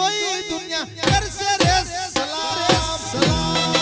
જોઈ દુનિયા કરશે રે સલામ સલામ.